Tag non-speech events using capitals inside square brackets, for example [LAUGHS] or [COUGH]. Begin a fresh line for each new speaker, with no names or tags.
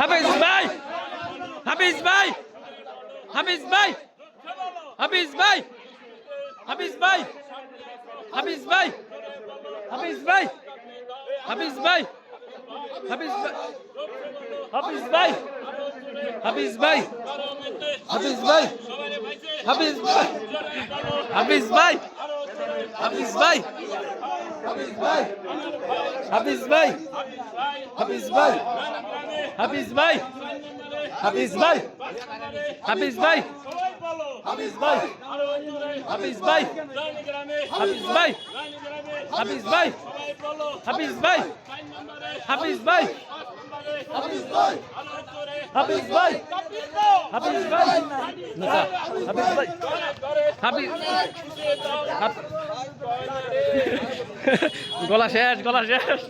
হাফিজ ভাই হাফিজ ভাই হাফিজ ভাই হাফিজ ভাই হাফিজ ভাই হাফিজ ভাই হাফিজ ভাই হাফিজ ভাই হাফিজ ভাই হাফিজ ভাই হাফিজ ভাই হাফিজ ভাই হাফিজ ভাই হাফিজ ভাই হাফিজ ভাই হাফিজ ভাই হাফিজ ভাই হাফিজ ভাই হাফিজ ভাই হাফিজ ভাই হাফিজ ভাই হাফিজ ভাই হাফিজ ভাই হাফিজ ভাই হাফিজ ভাই হাফিজ ভাই হাফিজ ভাই হাফিজ ভাই হাফিজ ভাই হাফিজ ভাই হাফিজ হাফ- [LAUGHS] গলা শেষ গলা শেষ।